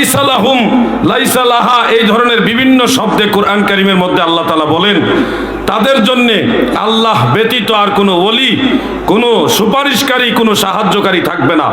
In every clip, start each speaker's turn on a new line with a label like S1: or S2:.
S1: লাইসালাহুম লাইসালাহা এই ধরনের বিভিন্ন শব্দে কোরআন কারিমের মধ্যে আল্লাহ তালা বলেন, তাদের জন্য আল্লাহ ব্যতীত আর কোনো ওলি, কোনো সুপারিশকারী, কোনো সাহায্যকারী থাকবে না।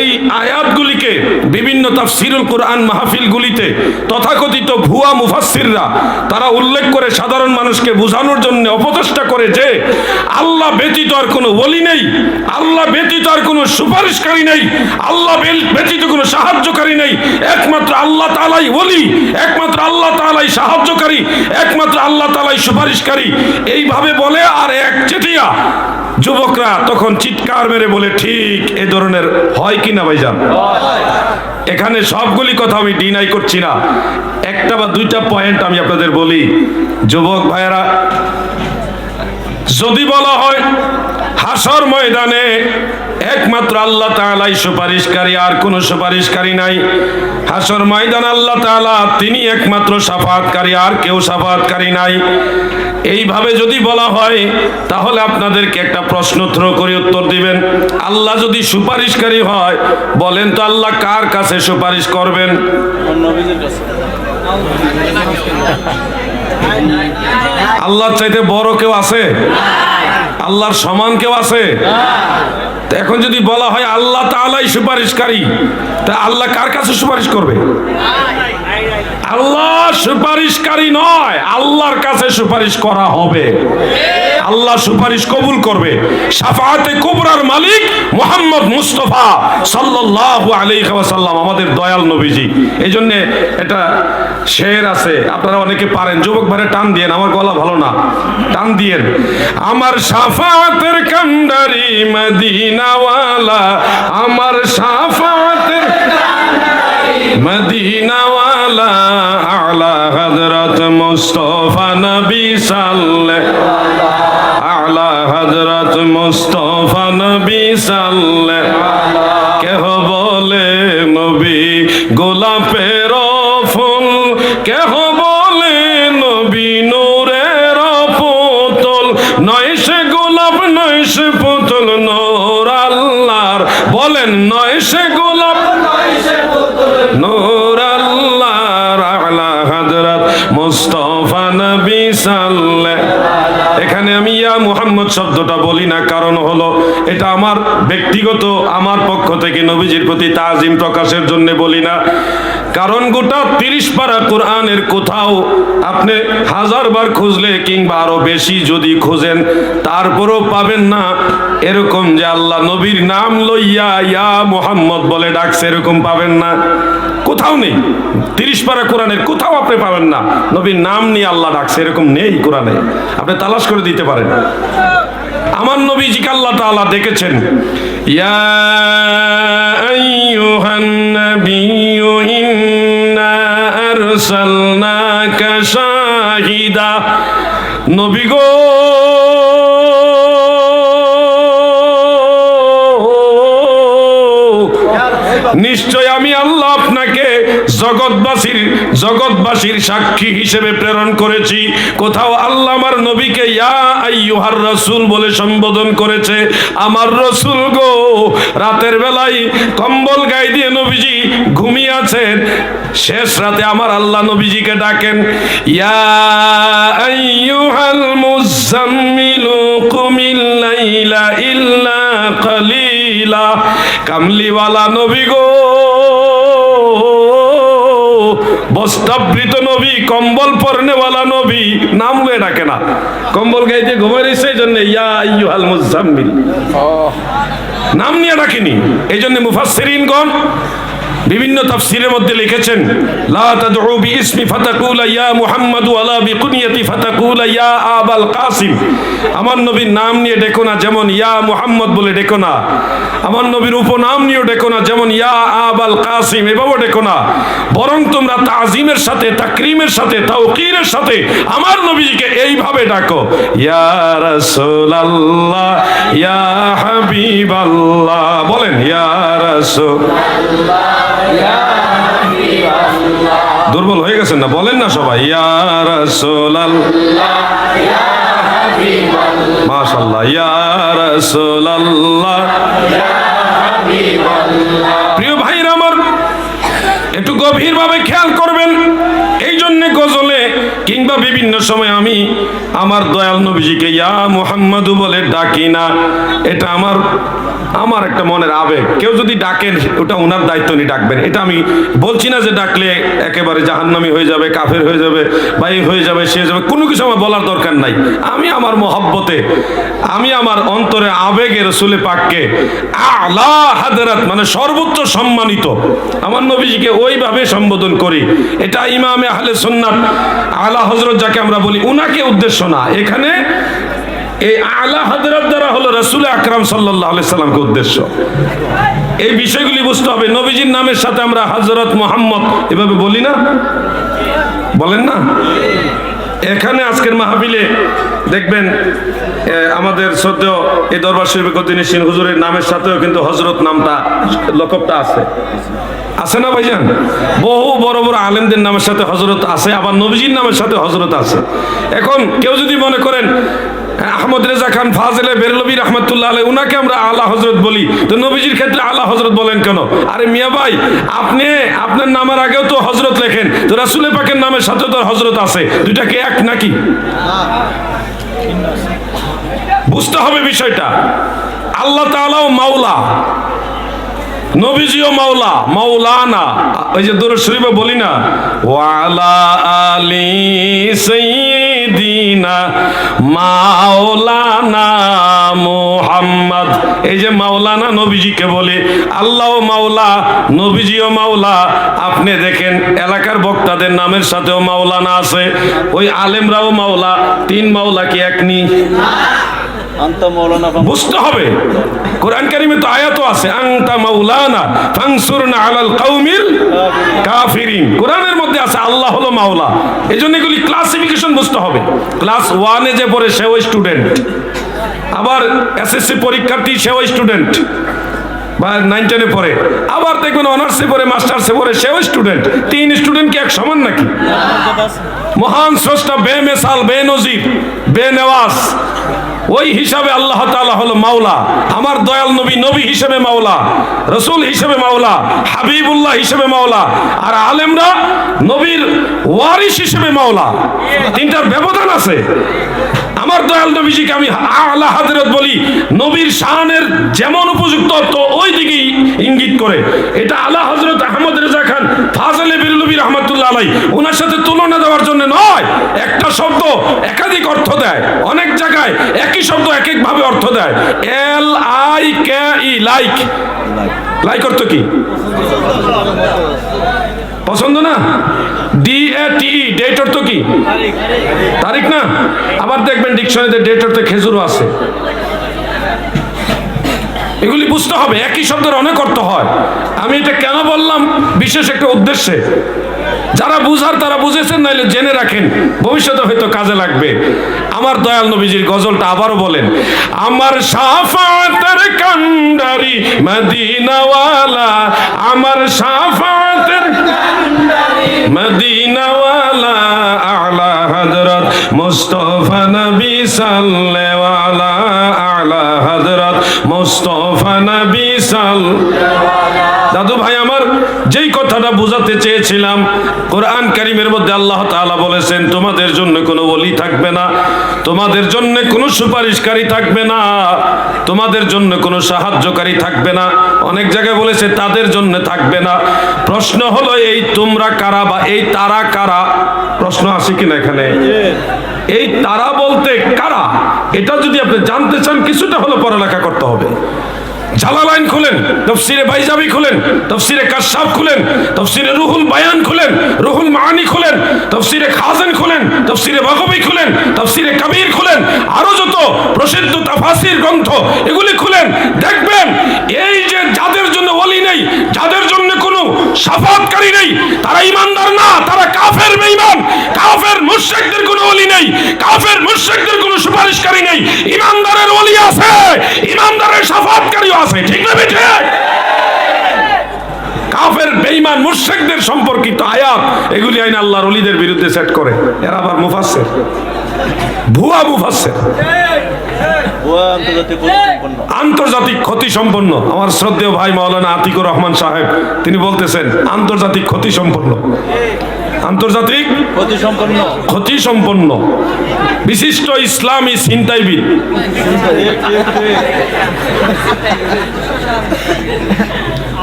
S1: এই আয়াতগুলিকে বিভিন্ন তাফসিরুল কোরআন মাহফিলগুলিতে তথাকথিত ভুয়া মুফাসসিররা, তারা উল্লেখ করে সাধারণ মানুষকে বোঝানোর জন্য অপচেষ্টা করে যে, আল্লাহ ব্যতীত আর কোনো ওলি নেই, আল্লাহ ব্যতীত আর কোনো সুপারিশকারী নেই, আল্লাহ ব্যতীত কোনো সাহায্যকারী নেই, একমাত্র আল্লাহ তালাই ওলি, একমাত্র আল্লাহ তালাই সাহায্যকারী, একমাত্র আল্লাহ তালাই সুপারিশকারী। এইভাবে বলে আর এক চেটিয়া যুবকরা তখন চিৎকার মেরে বলে, ঠিক এ ধরনের হয় কি না ভাইজান? এখানে সবগুলি কথা আমি ডিনাই করছি না। একটা বা দুইটা পয়েন্ট আমি আপনাদের বলি। যুবক ভাইয়েরা, যদি বলা হয়, হাসর ময়দানে একমাত্র আল্লাহ তাআলাই সুপারিশকারী, আর কোনো সুপারিশকারী নাই। হাসর ময়দান আল্লাহ তাআলা, তিনি একমাত্র সাফাতকারী, আর কেউ সাফাতকারী নাই। এইভাবে যদি বলা হয়, তাহলে আপনাদেরকে একটা প্রশ্ন থ্র করে উত্তর দিবেন। আল্লাহ যদি সুপারিশকারী হয়, বলেন তো আল্লাহ কার কাছে সুপারিশ করবেন? আল্লাহর চাইতে বড় কেউ আছে? আল্লাহর সমান কেউ আছে? এখন যদি বলা হয় আল্লাহ তাআলাই সুপারিশকারী, তা আল্লাহ কার কাছে সুপারিশ করবে? আল্লাহ সুপারিশকারী নয়, আল্লাহর কাছে সুপারিশ করা হবে। আল্লাহ সুপারিশ কবুল করবে। সাফাতে কুবরার মালিক মোহাম্মদ মুস্তফা সাল্লাল্লাহু আলাইহি ওয়াসাল্লাম, আমাদের দয়াল নবীজি। এই জন্য এটা শের আছে, আপনারা অনেকে পারেন। যুবক ভারে টান দিয়েন, আমার গলা ভালো না। টান দিয়েন। আমার সাফাতের কান্ডারি মদিনাওয়ালা, আমার সাফাতের মদিনাওয়ালা। আলা হযরত মুস্তফা নবী সাল্লাল্লাহু আলা হযরত মুস্তফা নবী সাল্লাল্লাহু কেহ বলে, নবী গোলাপের ফুল কেহ বলে, নবী নূরের পুতুল নয় সে গোলাপ, নয় সে পুতুল, নূর আল্লাহর। বলেন, নয় সে এখানে আমি ইয়া মুহাম্মদ শব্দটা বলি না, কারণ হলো এটা আমার ব্যক্তিগত, আমার পক্ষ থেকে নবীজির প্রতি তাজিম প্রকাশের জন্য বলি না। কারণ গোটা তিরিশ পারা কোরআনের কোথাও আপনি হাজার বার খুঁজলে কিংবা আরও বেশি যদি খুঁজেন, তারপরও পাবেন না। এরকম যে আল্লাহ নবীর নাম লইয়া ইয়া মুহাম্মদ বলে ডাকছে, এরকম পাবেন না। কোথাও নেই। তিরিশ পারা কোরআনের কোথাও আপনি পাবেন না। নবীর নাম নিয়ে আল্লাহ ডাকছে, এরকম নেই কোরআনে। আপনি তালাশ করে দিতে পারেন। আমার নবী নবীজিকে আল্লাহ তাআলা দেখেছেন ইয়া আইয়ুহান নাবিয়্যু ইন্না আরসালনাকা জগৎবাসীর সাক্ষী হিসেবে প্রেরণ করেছি। কোথাও আল্লাহ আমার নবীকে ইয়া রাসূল বলে সম্বোধন করেছে। আমার রসুল গো, রাতের বেলায় কম্বল গায়ে দিয়ে নবীজি ঘুমিয়ে আছেন। শেষ রাতে আমার আল্লাহ নবীজিকে ডাকেন, ইয়া ইল্লা কালিলা। কামলিওয়ালা নবী গো বস্তাবৃত নবী কম্বল পরনেওয়ালা নবী নাম লয়ে ডাকে না। কম্বল গাইতে ঘুমাই রয়েছে এই জন্য ইয়া আইয়ুহাল মুজাম্মিল। নাম নিয়ে ডাকেনি এই জন্য মুফাসসিরিনগণ বিভিন্ন তাফসিরের মধ্যে লিখেছেন, লা তাদউ বিইসমি ফাতাকুলা ইয়া মুহাম্মাদু আলা বিকুনিয়াতি ফাতাকুলা ইয়া আবাল কাসিম। আমার নবীর নাম নিয়ে ডেকো না যেমন ইয়া মুহাম্মদ বলে ডেকো না। আমার নবীর উপনাম নিয়ে ডেকো না যেমন ইয়া আবাল কাসিম এভাবে ডেকো না। বরং তোমরা তাজিমের সাথে, তাকরিমের সাথে তাওকিরের সাথে আমার নবীজিকে এইভাবে ডাকো, ইয়া রাসূলুল্লাহ, ইয়া হাবিবাল্লাহ। বলেন, ইয়া রাসূল দুর্বল হয়ে গেছেন না? বলেন না সবাই। ইয়া রাসূলুল্লাহ মাশাআল্লাহ। ইয়া রাসূলুল্লাহ। প্রিয় ভাইরা আমার, একটু গভীরভাবে খেয়াল করবেন। এই জন্যে গজলে কিংবা বিভিন্ন সময় আমি আমার দয়াল নবীজিকে ইয়া মুহাম্মাদু বলে ডাকি না। এটা আমার আমার একটা মনের আবেগ। কেউ যদি ডাকেন, ওটা ওনার দায়িত্ব নিয়ে ডাকবেন। এটা আমি বলছি না যে ডাকলে একেবারে জাহান্নামি হয়ে যাবে, কাফের হয়ে যাবে বা এই হয়ে যাবে, সে যাবে। কোনো কিছু আমার বলার দরকার নাই। আমি আমার মহব্বতে, আমি আমার অন্তরে আবেগে রসুলে পাককে আলা হাদরাত মানে সর্বোচ্চ সম্মানিত। আমার নবীজিকে ওইভাবে সম্বোধন করি। এটা ইমামে আহলে সুন্নাত, আলা হজরত যাকে আমরা বলি, উনাকে উদ্দেশ্য না। এখানে এই আলা হজরত দ্বারা হলো রসুল আকরাম সাল্লাহ সাল্লামকে উদ্দেশ্য। এই বিষয়গুলি বুঝতে হবে। নবীজির নামের সাথে আমরা হজরত মোহাম্মদ এভাবে বলি না? বলেন না? এখানে আজকের মাহাবিলে দেখবেন আমাদের শ্রদ্ধেয় এই দরবার শরীফ কদিনী সিং হুজুরের নামের সাথেও কিন্তু হজরত নামটা লকবটা আছে। আছে না ভাইজান? বহু বড় বড় আলেমদের নামের সাথে হজরত আছে, আবার নবীজির নামের সাথে হজরত আছে। এখন কেউ যদি মনে করেন আহমদ রেজা খান ফাজেলে বেরলবি রহমতুল্লাহ আলাই উনাকে আমরা আলা হজরত বলি। তো নবীজির ক্ষেত্রে আলা হজরত বলেন কেন? আরে মিয়া ভাই, আপনি, আপনার নামের আগেও তো হজরত লেখেন, তো রাসুলের পাকের নামের সাথে তো হজরত আছে, দুইটা কি এক নাকি? বুঝতে হবে বিষয়টা। আল্লাহ তাআলাও মাওলা, নবীজিও মাওলা, মাওলানা ওই যে দূর শরীফে বলি না ওয়ালা আলী সাইয়্যিদিনা মাওলানা মুহাম্মদ। এই যে মাওলানা নবীজিকে বলে, আল্লাহ মাওলা, নবীজিও মাওলা। আপনি দেখেন, এলাকার বক্তাদের নামের সাথেও মাওলানা আছে, ওই আলেমরাও মাওলা, তিন মাওলা কি এক নি বুঝতে হবে। কোরআন কারিমে তো আয়াতও আছে আংতা মাওলানা ফাংসুরনা আলাল কাউমিল কাফিরিন। কোরআনের মধ্যে আছে, আল্লাহ হলো মাওলা। এই জন্য এগুলি ক্লাসিফিকেশন বুঝতে হবে। ক্লাস ওয়ানে যে পড়ে, সেও স্টুডেন্ট আবার এসএসসি পরীক্ষার্থী, সেও স্টুডেন্ট বা নাইন টেনে পড়ে। আবার দেখবেন অনার্সে পড়ে মাস্টার্সে পড়ে, সেও স্টুডেন্ট তিন স্টুডেন্ট কি এক সমান নাকি? মহান স্রষ্টা বে মেসাল, বে নজির, বে নেওয়াজ। ওই হিসাবে আল্লাহ তালা হলো মাওলা। আমার দয়াল নবী নবী হিসেবে মাওলা, রসুল হিসেবে মাওলা, হাবিবুল্লাহ হিসেবে মাওলা, আর আলেমরা নবীর ওয়ারিস হিসেবে মাওলা। তিনটার ব্যবধান আছে। আমার দয়াল নবীজিকে আমি আলা হাজরত বলি। নবীর শাহানের যেমন উপযুক্ত, তো ওই দিকেই ইঙ্গিত করে। এটা আলা হজরত আহমদ রেজা খান ফাজলে বিরলবী রহমতুল্লাহ আলাই ওনার সাথে তুলনা দেওয়ার জন্য নয়, একটা শব্দ একাধিক অর্থ দেয়। অনেক জায়গায় একই শব্দ এক এক ভাবে অর্থ দেয়। L I K E, like. Like অর্থ কি? পছন্দ না? ডি এ টি ডেট অর্থ কি? তারিখ না? আবার দেখবেন ডিকশনারিতে ডেট অর্থে খেজুরও আছে। এগুলি বুঝতে হবে, একই শব্দের অনেক অর্থ হয়। আমি এটা কেন বললাম? বিশেষ একটা উদ্দেশ্যে। যারা বুঝার, তারা বুঝেছেন, নাইলে জেনে রাখেন। ভবিষ্যতে হয়তো কাজে লাগবে। আমার দয়াল নবীজির গজলটা আবারও বলেন, আমার সাফাতের কান্ডারি মদিনাওয়ালা, আমার সাফাতের মদিনাওয়ালা আলা হযরত মুস্তাফা নবী সাল্লাল্লাহু আলা হযরত মুস্তাফা নবী সাল দাদু ভাই কথাটা বোঝাতে চেয়েছিলাম। কোরআন কারিমের মধ্যে আল্লাহ তাআলা বলেছেন, তোমাদের জন্য কোনো ওলি থাকবে না, তোমাদের জন্য কোনো সুপারিশকারী থাকবে না, তোমাদের জন্য কোনো সাহায্যকারী থাকবে না। অনেক জায়গায় বলেছে, তাদের জন্য থাকবে না। প্রশ্ন হলো, এই তোমরা কারা বা এই তারা কারা? প্রশ্ন আছে কিনা এখানে? এই তারা বলতে কারা? এটা যদি আপনি জানতে চান, কিছুটা হলো পড়ালেখা করতে হবে। জালালাইন খুলেন, তফসিরে বাইজাবি খুলেন, তফসিরে কাশাব খুলেন, তফসিরে রুহুল বায়ান খুলেন, রুহুল মানি খুলেন, তফসিরে খাজেন খুলেন, তফসিরে বাগবি খুলেন, তফসিরে কবির খুলেন, আরও যত প্রসিদ্ধ তাফাসির গ্রন্থ এগুলি খুলেন, দেখবেন, এই যে যাদের জন্য ওলি নেই, যাদের জন্য সাফাতকারী নেই। তারা ইমানদার না, তারা কাফের বেঈমান। কাফের মুশরিকদের কোনো ওলি নেই, কাফের মুশরিকদের কোনো সুপারিশকারী নেই। ইমানদারের ওলি আছে, ইমানদারের সাফাতকারীও আছে, ঠিক না বেঠে? কাফের বেঈমান মুশরিকদের সম্পর্কিত আয়াত, এগুলি আইন আল্লাহর ওলিদের বিরুদ্ধে সেট করে। এরা আবার মুফাসসির। ভুয়া মুফাসসির।
S2: আন্তর্জাতিক সম্পন্ন।
S1: ক্ষতি সম্পন্ন। আমার শ্রদ্ধেয় ভাই মাওলানা আতিকুর রহমান সাহেব তিনি বলতেছেন আন্তর্জাতিক ক্ষতি সম্পন্ন। আন্তর্জাতিক ক্ষতি সম্পন্ন। বিশিষ্ট ইসলামী ছিনতাইবিদ।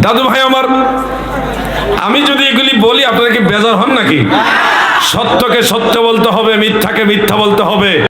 S1: দাদু ভাই আমার আমি যদি এগুলি বলি আপনারা কি বেজার হন নাকি? সত্যকে সত্য বলতে হবে মিথ্যাকে মিথ্যা বলতে হবে।